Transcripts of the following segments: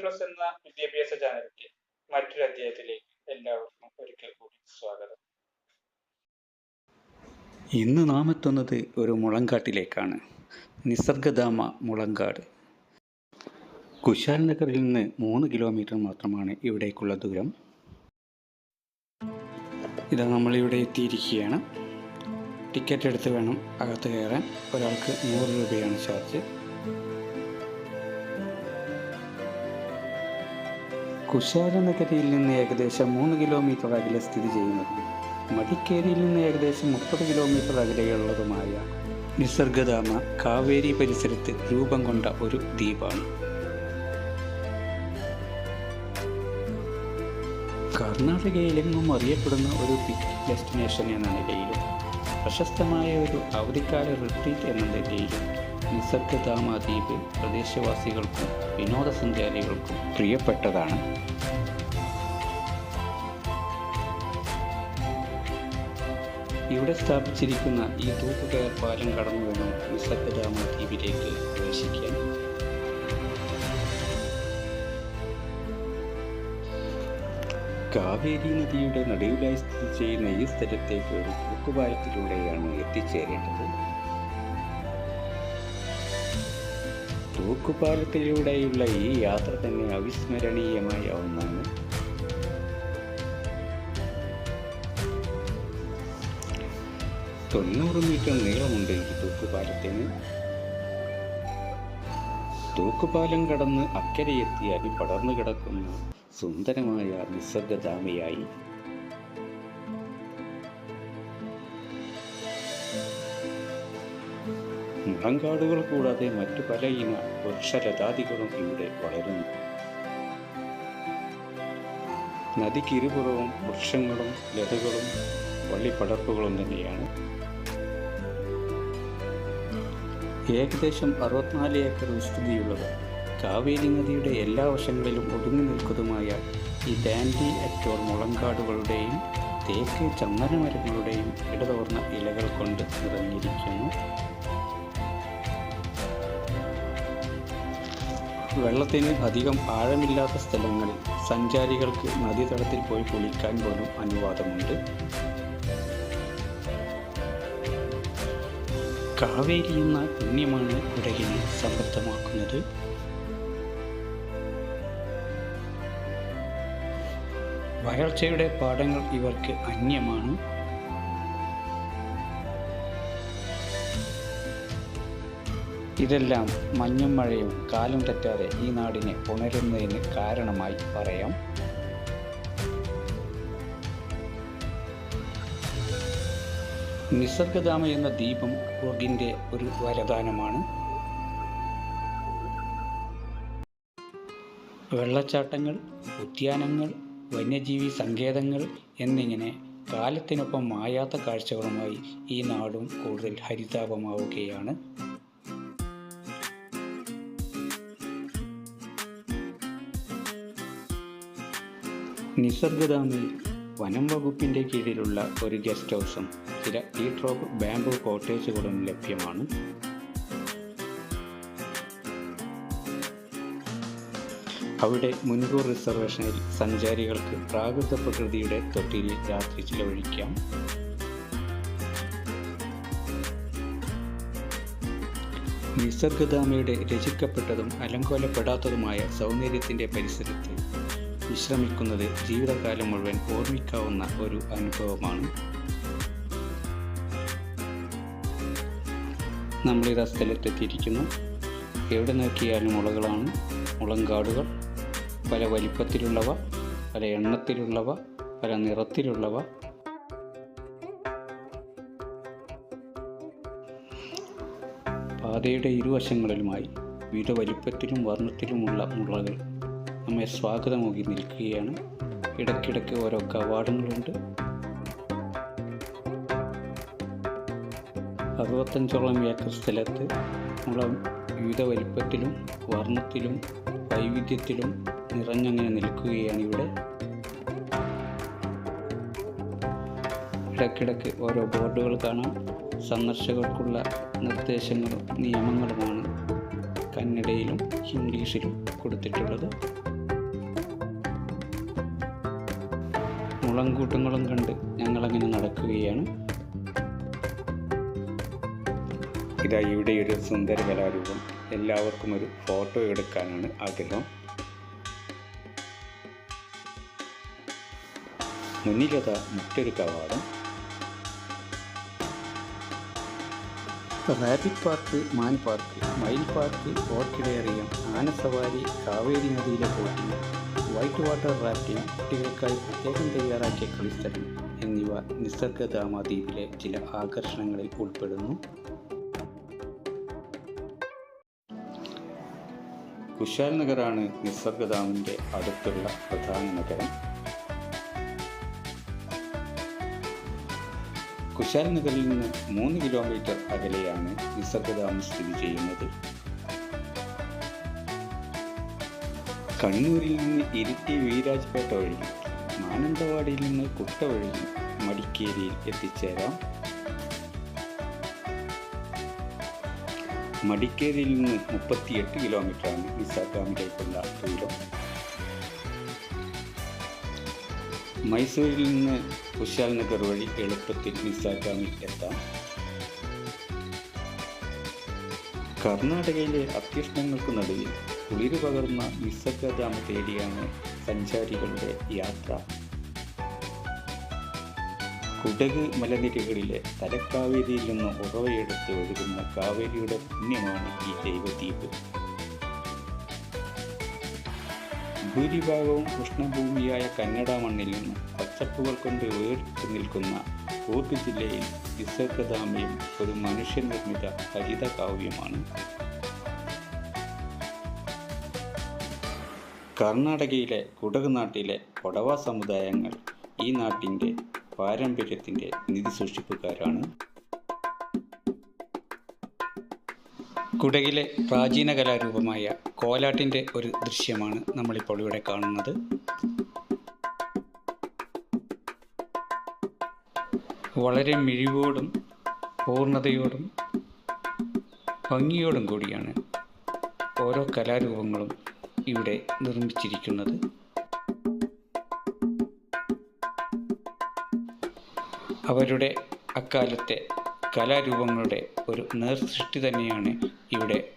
Plus എന്ന വിദ്യാഭ്യാസ ചാനലിന്റെ മറ്റൊരു അധ്യായത്തിലേക്ക് എല്ലാവർക്കും ഒരിക്കൽ കൂടി സ്വാഗതം. ഇന്ന് നാം എത്തുന്നത് ഒരു മുളങ്കാട്ടിലേക്കാണ്. നിസർഗധാമ മുളങ്കാട്. കുശാൽ നഗറിൽ നിന്ന് മൂന്ന് കിലോമീറ്റർ മാത്രമാണ് ഇവിടേക്കുള്ള ദൂരം. ഇതാ നമ്മളിവിടെ എത്തിയിരിക്കുകയാണ്. ടിക്കറ്റ് എടുത്ത് വേണം അകത്ത് കയറാൻ. ഒരാൾക്ക് നൂറ് രൂപയാണ് ചാർജ്. കുശാല നഗരിയിൽ നിന്ന് ഏകദേശം മൂന്ന് കിലോമീറ്റർ അകലെ സ്ഥിതി ചെയ്യുന്നതും. മടിക്കേരിയിൽ നിന്ന് ഏകദേശം മുപ്പത് കിലോമീറ്റർ അകലെയുള്ളതുമായ നിസർഗധാമ കാവേരി പരിസരത്ത് രൂപം കൊണ്ട ഒരു ദ്വീപാണ്. കർണാടകയിലെങ്ങും അറിയപ്പെടുന്ന ഒരു പിക്നിക് ഡെസ്റ്റിനേഷൻ എന്ന നിലയിലും പ്രശസ്തമായ ഒരു അവധിക്കാല റിട്രീറ്റ് എന്ന നിലയിലും നിസർഗധാമ ദ്വീപ് പ്രദേശവാസികൾക്കും വിനോദസഞ്ചാരികൾക്കും പ്രിയപ്പെട്ടതാണ്. ഇവിടെ സ്ഥാപിച്ചിരിക്കുന്ന ഈ തൂക്കുകയർ പാലം കടന്നു വേണം നിസർഗധാമ ദ്വീപിലേക്ക് പ്രവേശിക്കാൻ കാവേരി നദിയുടെ നടുവിലായി സ്ഥിതി ചെയ്യുന്ന ഈ സ്ഥലത്തേക്ക് ഒരു തൂക്കുപാലത്തിലൂടെയാണ് എത്തിച്ചേരേണ്ടത്. തൂക്കുപാലത്തിലൂടെയുള്ള ഈ യാത്ര തന്നെ അവിസ്മരണീയമായ ഒന്നാണ് തൊണ്ണൂറ് മീറ്റർ നീളമുണ്ട് ഈ തൂക്കുപാലത്തിന്. തൂക്കുപാലം കടന്ന് അക്കരയെത്തിയാൽ പടർന്നു കിടക്കുന്ന സുന്ദരമായ നിസർഗധാമയായി മുളങ്കാടുകൾ കൂടാതെ മറ്റു പല ഇന വൃക്ഷലതാദികളും ഇവിടെ വളരുന്നു. നദിക്കിരുപുറവും വൃക്ഷങ്ങളും ലതകളും വള്ളിപ്പടർപ്പുകളും തന്നെയാണ്. ഏകദേശം അറുപത്തിനാല് ഏക്കർ വിസ്തൃതിയുള്ളത് കാവേരി നദിയുടെ എല്ലാ വശങ്ങളിലും ഒതുങ്ങി നിൽക്കുന്നതുമായ ഈ ഡാൻഡി അറ്റോർ മുളങ്കാടുകളുടെയും തേക്ക് ചന്ദനമരങ്ങളുടെയും ഇടതോർന്ന ഇലകൾ കൊണ്ട് നിറഞ്ഞിരിക്കുന്നു. വെള്ളത്തിന് അധികം ആഴമില്ലാത്ത സ്ഥലങ്ങളിൽ സഞ്ചാരികൾക്ക് നദീതടത്തിൽ പോയി കുളിക്കാൻ പോലും അനുവാദമുണ്ട്. കാവേരി എന്ന പുണ്യമാണ് കുടകിനെ സമൃദ്ധമാക്കുന്നത്. വരൾച്ചയുടെ പാഠങ്ങൾ ഇവർക്ക് അന്യമാണ്. ഇതെല്ലാം മഞ്ഞും മഴയും കാലം തെറ്റാതെ ഈ നാടിനെ ഉണരുന്നതിന് കാരണമായി പറയാം. നിസർഗധാമ എന്ന ദീപം കുർഗിന്റെ ഒരു വരദാനമാണ്. വെള്ളച്ചാട്ടങ്ങൾ ഉദ്യാനങ്ങൾ വന്യജീവി സങ്കേതങ്ങൾ എന്നിങ്ങനെ കാലത്തിനൊപ്പം മായാത്ത കാഴ്ചകളുമായി ഈ നാടും കൂടുതൽ ഹരിതാപമാവുകയാണ്. നിസർഗധാമയിൽ വനം വകുപ്പിന്റെ കീഴിലുള്ള ഒരു ഗസ്റ്റ് ഹൗസും ചില ടീ ട്രോപ്പ് ബാംബു കോട്ടേജുകളും ലഭ്യമാണ്. അവിടെ മുൻകൂർ റിസർവേഷനിൽ സഞ്ചാരികൾക്ക് പ്രാകൃത പ്രകൃതിയുടെ തൊട്ടിയിൽ രാത്രി ചിലവഴിക്കാം. നിസർഗധാമയുടെ രചിക്കപ്പെട്ടതും അലങ്കോലപ്പെടാത്തതുമായ സൗന്ദര്യത്തിന്റെ പരിസരത്ത് വിശ്രമിക്കുന്നത് ജീവിതകാലം മുഴുവൻ ഓർമ്മിക്കാവുന്ന ഒരു അനുഭവമാണ്. നമ്മൾ നമ്മളിതാ സ്ഥലത്തെത്തിയിരിക്കുന്നു. എവിടെ നോക്കിയാലും മുളകളാണ്. മുളങ്കാടുകൾ പല വലിപ്പത്തിലുള്ളവ പല എണ്ണത്തിലുള്ളവ പല നിറത്തിലുള്ളവ. പാതയുടെ ഇരുവശങ്ങളിലുമായി വിവിധ വലിപ്പത്തിലും വർണത്തിലുമുള്ള മുളകൾ. നമ്മെ സ്വാഗതമോകി നിൽക്കുകയാണ്. ഇടയ്ക്കിടയ്ക്ക് ഓരോ കവാടങ്ങളുണ്ട്. അറുപത്തഞ്ചോളം ഏക്കർ സ്ഥലത്ത് നമ്മളെ വിവിധ വലിപ്പത്തിലും വർണത്തിലും വൈവിധ്യത്തിലും നിറഞ്ഞങ്ങനെ നിൽക്കുകയാണ് ഇവിടെ. ഇടയ്ക്കിടയ്ക്ക് ഓരോ ബോർഡുകൾ കാണാം. സന്ദർശകർക്കുള്ള നിർദ്ദേശങ്ങളും നിയമങ്ങളുമാണ് കന്നഡയിലും ഇംഗ്ലീഷിലും കൊടുത്തിട്ടുള്ളത്. മുളങ്കൂട്ടങ്ങളും കണ്ട് ഞങ്ങളങ്ങനെ നടക്കുകയാണ്. ഇതാ ഇവിടെ ഒരു സുന്ദര കലാരൂപം. എല്ലാവർക്കും ഒരു ഫോട്ടോ എടുക്കാനാണ് ആഗ്രഹം. മുന്നിലത മറ്റൊരു കവാടം. റാബിറ്റ് പാർക്ക് മാൻ പാർക്ക് മയിൽ പാർക്ക് ഓർക്കിഡേറിയം ആനസവാരി കാവേരി നദിയിലെ ബോട്ടിംഗ് വൈറ്റ് വാട്ടർ റാഫ്റ്റിംഗ് കുട്ടികൾക്കായി പ്രത്യേകം തയ്യാറാക്കിയ കളിസ്ഥലം എന്നിവ നിസർഗധാമ ദ്വീപിലെ ചില ആകർഷണങ്ങളിൽ ഉൾപ്പെടുന്നു. കുശാൽ നഗറാണ് നിസർഗധാമിന്റെ അടുത്തുള്ള പ്രധാന നഗരം. കുശാൽ നഗറിൽ നിന്ന് മൂന്ന് കിലോമീറ്റർ അകലെയാണ് നിസർഗധാം സ്ഥിതി ചെയ്യുന്നത്. കണ്ണൂരിൽ നിന്ന് ഇരിട്ടി വീരാജ്പേട്ട വഴി മാനന്തവാടിയിൽ നിന്ന് കുട്ട വഴി മടിക്കേരിയിൽ എത്തിച്ചേരാം. മടിക്കേരിയിൽ നിന്ന് മുപ്പത്തിയെട്ട് കിലോമീറ്ററാണ് നിസാർഗാമിലേക്കുള്ള ദൂരം. മൈസൂരിൽ നിന്ന് കുശാൽ നഗർ വഴി എളുപ്പത്തിൽ നിസാർഗാമിൽ എത്താം. കർണാടകയിലെ അത്യുഷ്ണങ്ങൾക്ക് നടുവിൽ കുളിര് പകർന്ന നിസർഗധാമ തേടിയാണ് സഞ്ചാരികളുടെ യാത്ര. കുടക് മലനിരകളിലെ തലക്കാവേരിയിൽ നിന്ന് ഉറവയെടുത്ത് ഒഴുകുന്ന കാവേരിയുടെ പുണ്യമാണ് ഈ ദൈവദ്വീപ് ഭൂരിഭാഗവും ഉഷ്ണഭൂമിയായ കന്നഡ മണ്ണിൽ നിന്ന് പച്ചപ്പുകൾ കൊണ്ട് വേറിട്ട് നിൽക്കുന്ന കൂർഗ് ജില്ലയിൽ നിസർഗദാമയും ഒരു മനുഷ്യനിർമ്മിത ഹരിത കാവ്യമാണ് കർണാടകയിലെ കുടക് നാട്ടിലെ കൊടവ സമുദായങ്ങൾ ഈ നാട്ടിന്റെ പാരമ്പര്യത്തിന്റെ നിധി സൂക്ഷിപ്പുകാരാണ് കുടകിലെ പ്രാചീന കലാരൂപമായ കോലാട്ടിന്റെ ഒരു ദൃശ്യമാണ് നമ്മളിപ്പോൾ ഇവിടെ കാണുന്നത്. വളരെ മിഴിവോടും പൂർണതയോടും ഭംഗിയോടും കൂടിയാണ് ഓരോ കലാരൂപങ്ങളും ഇവിടെ നിർമ്മിച്ചിരിക്കുന്നത്. അവരുടെ അക്കാലത്തെ കലാരൂപങ്ങളുടെ ഒരു നേർസൃഷ്ടി തന്നെയാണ് ഇവിടെ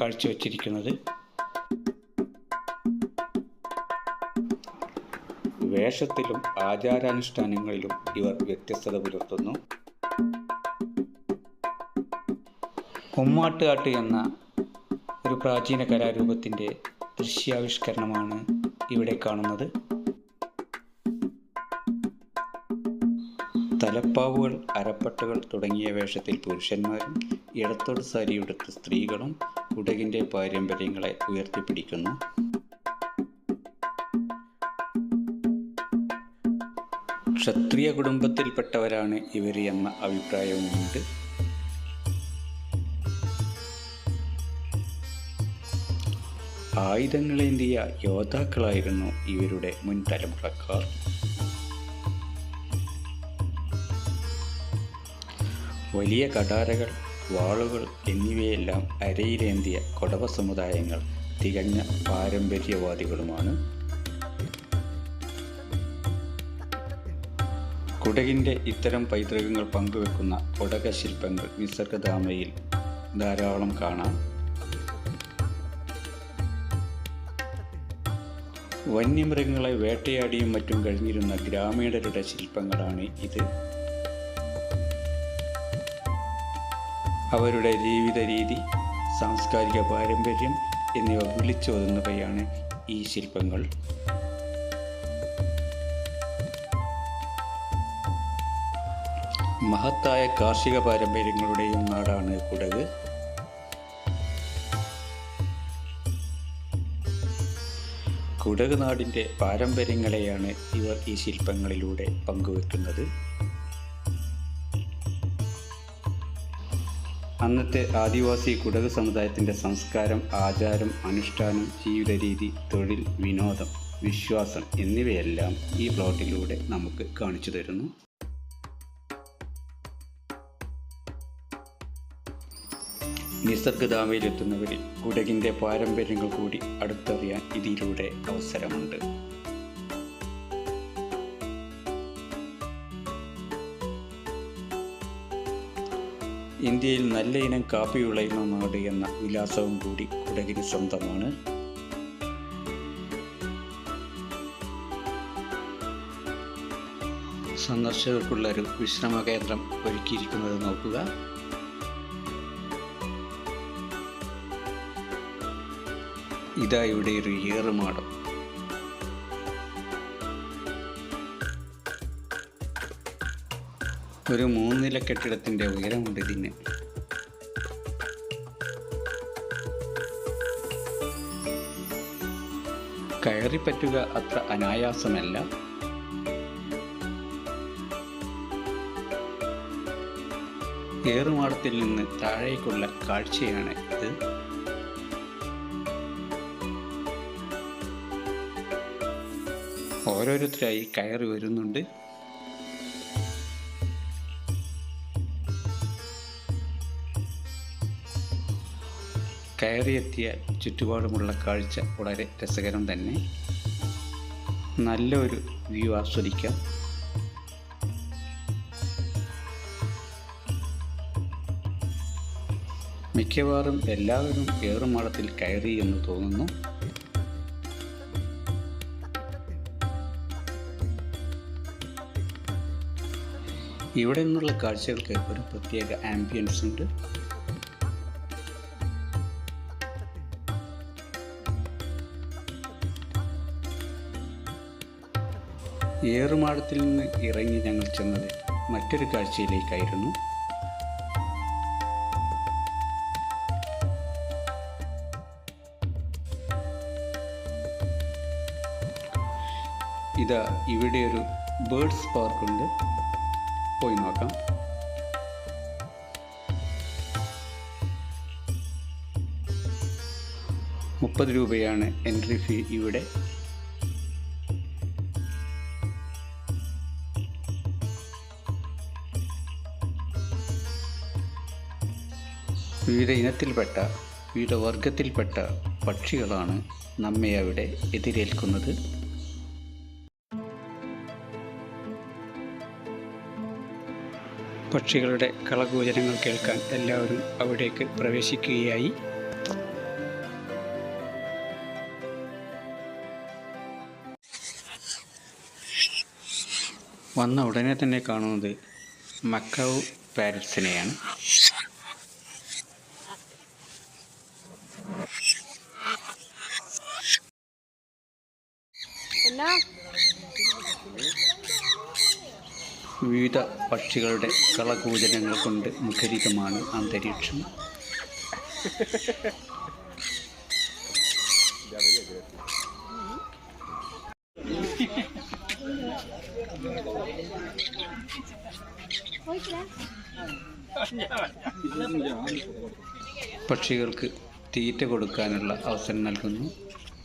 കാഴ്ചവെച്ചിരിക്കുന്നത്. വേഷത്തിലും ആചാരാനുഷ്ഠാനങ്ങളിലും ഇവർ വ്യത്യസ്തത പുലർത്തുന്നു. കുമ്മാട്ടുകാട്ട് എന്ന ഒരു പ്രാചീന കലാരൂപത്തിന്റെ ദൃശ്യാവിഷ്കരണമാണ് ഇവിടെ കാണുന്നത്. തലപ്പാവുകൾ അരപ്പട്ടകൾ തുടങ്ങിയ വേഷത്തിൽ പുരുഷന്മാരും ഇടത്തോട് സാരിയുടുത്ത് സ്ത്രീകളും കുടകിന്റെ പാരമ്പര്യങ്ങളെ ഉയർത്തിപ്പിടിക്കുന്നു. ക്ഷത്രിയ കുടുംബത്തിൽപ്പെട്ടവരാണ് ഇവർ എന്ന അഭിപ്രായവുമുണ്ട്. ആയുധങ്ങളേന്തിയ യോദ്ധാക്കളായിരുന്നു ഇവരുടെ മുൻ തലമുറക്കാർ വലിയ കടാരകൾ വാളുകൾ എന്നിവയെല്ലാം അരയിലേന്തിയ കൊടവ സമുദായങ്ങൾ തികഞ്ഞ പാരമ്പര്യവാദികളുമാണ്. കുടകിന്റെ ഇത്തരം പൈതൃകങ്ങൾ പങ്കുവെക്കുന്ന കൊടക ശില്പങ്ങൾ നിസർഗധാമയിൽ ധാരാളം കാണാം. വന്യമൃഗങ്ങളെ വേട്ടയാടിയും മറ്റും കഴിഞ്ഞിരുന്ന ഗ്രാമീണരുടെ ശില്പങ്ങളാണ് ഇത്. അവരുടെ ജീവിത രീതി സാംസ്കാരിക പാരമ്പര്യം എന്നിവ വിളിച്ചോതുന്നവയാണ് ഈ ശില്പങ്ങൾ. മഹത്തായ കാർഷിക പാരമ്പര്യങ്ങളുടെയും നാടാണ് കുടക്. കുടക് നാടിന്റെ പാരമ്പര്യങ്ങളെയാണ് ഇവർ ഈ ശില്പങ്ങളിലൂടെ പങ്കുവെക്കുന്നത്. അന്നത്തെ ആദിവാസി കുടക് സമുദായത്തിന്റെ സംസ്കാരം ആചാരം അനുഷ്ഠാനം ജീവിത രീതി തൊഴിൽ വിനോദം വിശ്വാസം എന്നിവയെല്ലാം ഈ പ്ലോട്ടിലൂടെ നമുക്ക് കാണിച്ചു തരുന്നു. നിസർഗധാമയിലെത്തുന്നവരിൽ കുടകിന്റെ പാരമ്പര്യങ്ങൾ കൂടി അടുത്തറിയാൻ ഇതിലൂടെ അവസരമുണ്ട്. ഇന്ത്യയിൽ നല്ല ഇനം കാപ്പി വിളയുന്ന നാട് എന്ന വിലാസവും കൂടി കുടകിന് സ്വന്തമാണ്. സന്ദർശകർക്കുള്ള ഒരു വിശ്രമ കേന്ദ്രം ഒരുക്കിയിരിക്കുന്നത് നോക്കുക. ഇതാ ഇവിടെ ഒരു ഏറുമാടം ഒരു മൂന്നില കെട്ടിടത്തിന്റെ ഉയരമുണ്ട് ഇതിന്. കയറി പറ്റുക അത്ര അനായാസമല്ല. ഏറുമാടത്തിൽ നിന്ന് താഴേക്കുള്ള കാഴ്ചയാണ് ഇത് ഓരോരുത്തരായി കയറി വരുന്നുണ്ട്. കയറിയെത്തിയ ചുറ്റുപാടുമുള്ള കാഴ്ച വളരെ രസകരം തന്നെ. നല്ലൊരു വ്യൂ ആസ്വദിക്കാം. മിക്കവാറും എല്ലാവരും ഏറുമാളത്തിൽ കയറി എന്ന് തോന്നുന്നു. ഇവിടെ നിന്നുള്ള കാഴ്ചകൾക്ക് ഒരു പ്രത്യേക ആംബിയൻസ് ഉണ്ട്. ഏറുമാടത്തിൽ നിന്ന് ഇറങ്ങി ഞങ്ങൾ ചെന്നത് മറ്റൊരു കാഴ്ചയിലേക്കായിരുന്നു. ഇതാ ഇവിടെ ഒരു ബേർഡ്സ് പാർക്ക് ഉണ്ട്. പോയി നോക്കാം മുപ്പത് രൂപയാണ് എൻട്രി ഫീ ഇവിടെ. വിവിധ ഇനത്തിൽപ്പെട്ട വിവിധ വർഗത്തിൽപ്പെട്ട പക്ഷികളാണ് നമ്മെ അവിടെ എതിരേൽക്കുന്നത്. പക്ഷികളുടെ കളകൂചനങ്ങൾ കേൾക്കാൻ എല്ലാവരും അവിടേക്ക് പ്രവേശിക്കുകയായി. വന്ന ഉടനെ തന്നെ കാണുന്നത് മക്കാവ് പാരറ്റ്സിനെയാണ്. എന്നാ? വിവിധ പക്ഷികളുടെ കളകൂചനങ്ങൾ കൊണ്ട് മുഖരിതമാണ് അന്തരീക്ഷം. പക്ഷികൾക്ക് തീറ്റ കൊടുക്കാനുള്ള അവസരം നൽകുന്നു.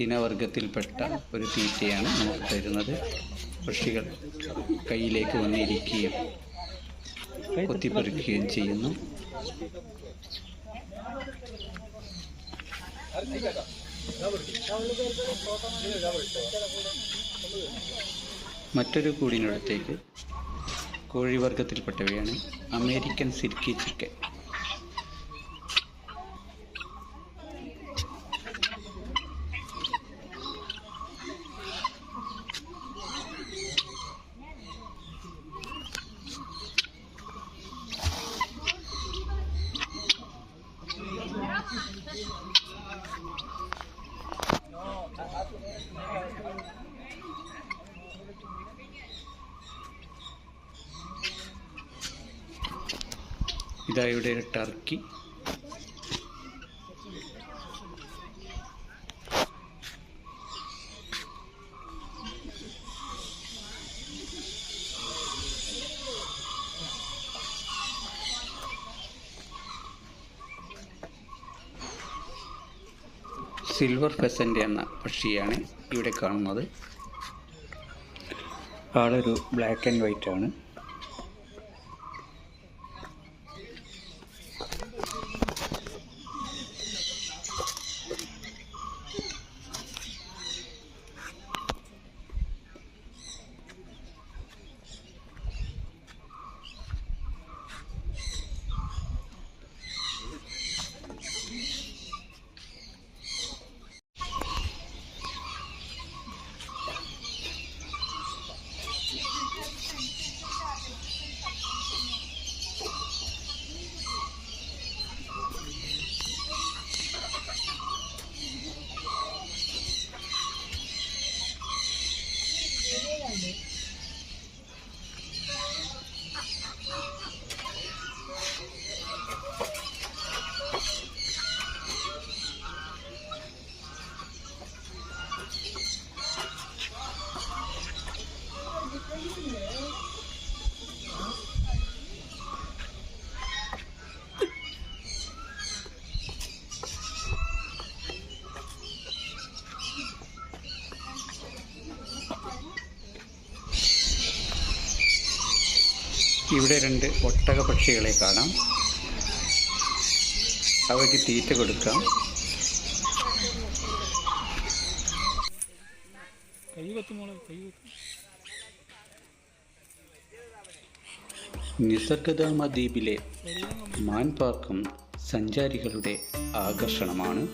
തിനവർഗത്തിൽപ്പെട്ട ഒരു തീറ്റയാണ് നമുക്ക് തരുന്നത്. പക്ഷികൾ കയ്യിലേക്ക് വന്നിരിക്കുകയും കൊത്തിപ്പറിക്കുകയും ചെയ്യുന്നു. മറ്റൊരു കൂടിനടുത്തേക്ക് കോഴിവർഗത്തിൽപ്പെട്ടവയാണ് അമേരിക്കൻ സിൽക്കി ചിക്കൻ. ഇതാ ഇവിടെ ടർക്കി. സിൽവർ ഫെസന്റ് എന്ന പക്ഷിയാണ് ഇവിടെ കാണുന്നത്. ആളൊരു ബ്ലാക്ക് ആൻഡ് വൈറ്റ് ആണ്. ഇവിടെ രണ്ട് ഒട്ടക പക്ഷികളെ കാണാം. അവയ്ക്ക് തീറ്റ കൊടുക്കാം. നിസർഗധാമ ദ്വീപിലെ മാൻ പാർക്കും സഞ്ചാരികളുടെ ആകർഷണമാണ്.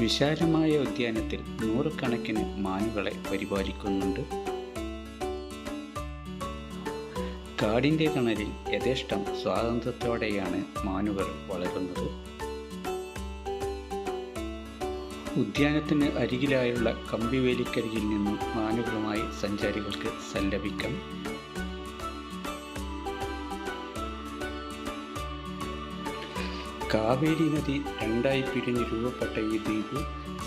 വിശാലമായ ഉദ്യാനത്തിൽ നൂറുകണക്കിന് മാനുകളെ പരിപാലിക്കുന്നുണ്ട്. കാടിന്റെ തണലിൽ യഥേഷ്ടം സ്വാതന്ത്ര്യത്തോടെയാണ് മാനുകൾ വളരുന്നത്. ഉദ്യാനത്തിന് അരികിലായുള്ള കമ്പിവേലിക്കരികിൽ നിന്നും മാനുകളുമായി സഞ്ചാരികൾക്ക് സല്ലപിക്കാം. കാവേരി നദി രണ്ടായി പിരിഞ്ഞ് രൂപപ്പെട്ട ഈ ദ്വീപ്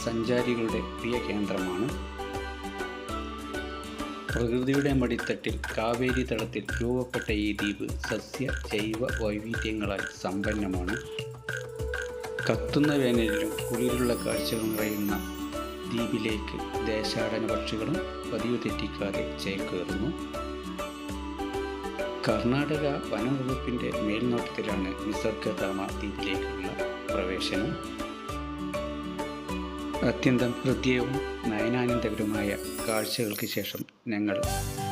സഞ്ചാരികളുടെ പ്രിയ കേന്ദ്രമാണ് പ്രകൃതിയുടെ മടിത്തട്ടിൽ കാവേരി തടത്തിൽ രൂപപ്പെട്ട ഈ ദ്വീപ് സസ്യ ജൈവ വൈവിധ്യങ്ങളാൽ സമ്പന്നമാണ്. കത്തുന്ന വേനലിലും കുളിരുള്ള കാഴ്ചകൾ നിറയുന്ന ദ്വീപിലേക്ക് ദേശാടന പക്ഷികളും പതിവ് തെറ്റിക്കാതെ ചേക്കേറുന്നു കർണാടക വനവകുപ്പിന്റെ മേൽനോട്ടത്തിലാണ് നിസർഗധാമ ദ്വീപിലേക്കുള്ള പ്രവേശനം. അത്യന്തം ഹൃദ്യവും നയനാനന്ദകരവുമായ കാഴ്ചകൾക്ക് ശേഷം ഞങ്ങൾ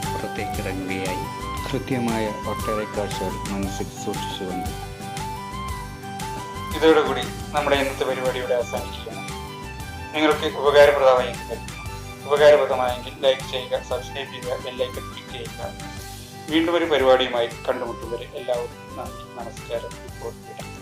പുറത്തേക്കിറങ്ങുകയായി. കൃത്യമായ ഒട്ടേറെ കാഴ്ചകൾ മനസ്സിൽ സൂക്ഷിച്ചുകൊണ്ട്. ഇതോടുകൂടി നമ്മുടെ ഇന്നത്തെ പരിപാടിയുടെ അവസാനിക്കുകയാണ് നിങ്ങൾക്ക് ഉപകാരപ്രദമായി ഉപകാരപ്രദമായെങ്കിൽ ലൈക്ക് ചെയ്യുക സബ്സ്ക്രൈബ് ചെയ്യുക ബെല്ലൈക്കൺ ക്ലിക്ക് ചെയ്യുക. വീണ്ടും ഒരു പരിപാടിയുമായി കണ്ടുമുട്ടുന്നവരെ എല്ലാവർക്കും നന്ദി നമസ്കാരം. ഇപ്പോൾ വിടാം